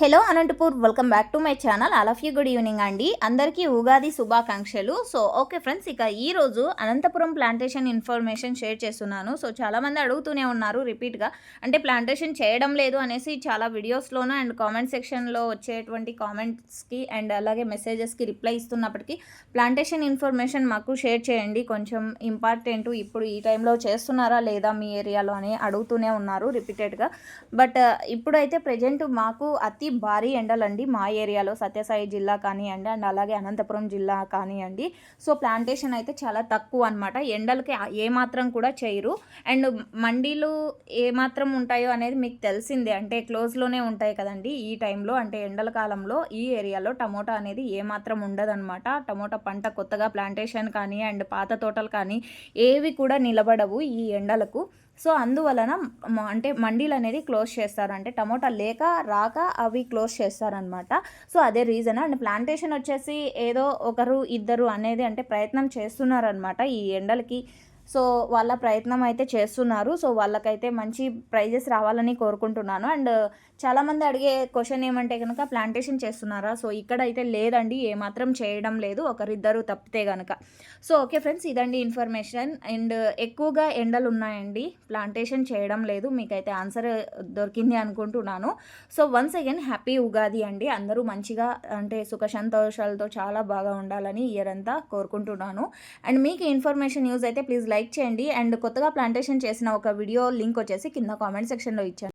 Hello Anantapur welcome back to my channel all of you good evening అండి. అందరికీ ఉగాది శుభాకాంక్షలు. So okay friends ఇక ఈరోజు అనంతపురం ప్లాంటేషన్ ఇన్ఫర్మేషన్ షేర్ చేస్తున్నాను. సో చాలామంది అడుగుతూనే ఉన్నారు రిపీట్గా అంటే ప్లాంటేషన్ చేయడం లేదు అనేసి చాలా వీడియోస్లోనూ అండ్ కామెంట్ సెక్షన్లో వచ్చేటువంటి కామెంట్స్కి అండ్ అలాగే మెసేజెస్కి రిప్లై ఇస్తున్నప్పటికీ ప్లాంటేషన్ ఇన్ఫర్మేషన్ మాకు షేర్ చేయండి. కొంచెం ఇంపార్టెంట్ ఇప్పుడు ఈ టైంలో చేస్తున్నారా లేదా మీ ఏరియాలో అని అడుగుతూనే ఉన్నారు రిపీటెడ్గా బట్ uh, ఇప్పుడైతే ప్రజెంట్ మాకు అతి భారీ ఎండలండి మా ఏరియాలో సత్యసాయి జిల్లా కానివ్వండి అండ్ అలాగే అనంతపురం జిల్లా కానివ్వండి సో ప్లాంటేషన్ అయితే చాలా తక్కువ అనమాట ఎండలకి ఏమాత్రం కూడా చేయరు. అండ్ మండీలు ఏమాత్రం ఉంటాయో అనేది మీకు తెలిసిందే. అంటే క్లోజ్లోనే ఉంటాయి కదండి ఈ టైంలో. అంటే ఎండల కాలంలో ఈ ఏరియాలో టమోటా అనేది ఏమాత్రం ఉండదన్నమాట. టమోటా పంట కొత్తగా ప్లాంటేషన్ కానీ అండ్ పాత తోటలు కానీ ఏవి కూడా నిలబడవు ఈ ఎండలకు. సో అందువలన మ- అంటే మండీలు అనేది క్లోజ్ చేస్తారు. అంటే టమోటా లేక రాక అవి క్లోజ్ చేస్తారనమాట. సో అదే రీజన్. అండ్ ప్లాంటేషన్ వచ్చేసి ఏదో ఒకరు ఇద్దరు అనేది అంటే ప్రయత్నం చేస్తున్నారనమాట ఈ ఎండలకి. సో వాళ్ళ ప్రయత్నం అయితే చేస్తున్నారు. సో వాళ్ళకైతే మంచి ప్రైజెస్ రావాలని కోరుకుంటున్నాను. అండ్ చాలామంది అడిగే క్వశ్చన్ ఏమంటే కనుక ప్లాంటేషన్ చేస్తున్నారా? సో ఇక్కడైతే లేదండి ఏమాత్రం చేయడం లేదు ఒకరిద్దరు తప్పితే కనుక సో ఓకే ఫ్రెండ్స్ ఇదండి ఇన్ఫర్మేషన్. అండ్ ఎక్కువగా ఎండలు ఉన్నాయండి ప్లాంటేషన్ చేయడం లేదు మీకైతే ఆన్సర్ దొరికింది అనుకుంటున్నాను. So once again happy Ugadi అండి. అందరూ మంచిగా అంటే సుఖ సంతోషాలతో చాలా బాగా ఉండాలని ఇయర్ అంతా కోరుకుంటున్నాను. అండ్ మీకు ఇన్ఫర్మేషన్ యూజ్ అయితే ప్లీజ్ లైక్ చేయండి అండ్ కొత్తగా ప్లాంటేషన్ చేసిన ఒక వీడియో లింక్ వచ్చేసి కింద కామెంట్ సెక్షన్లో ఇచ్చాను.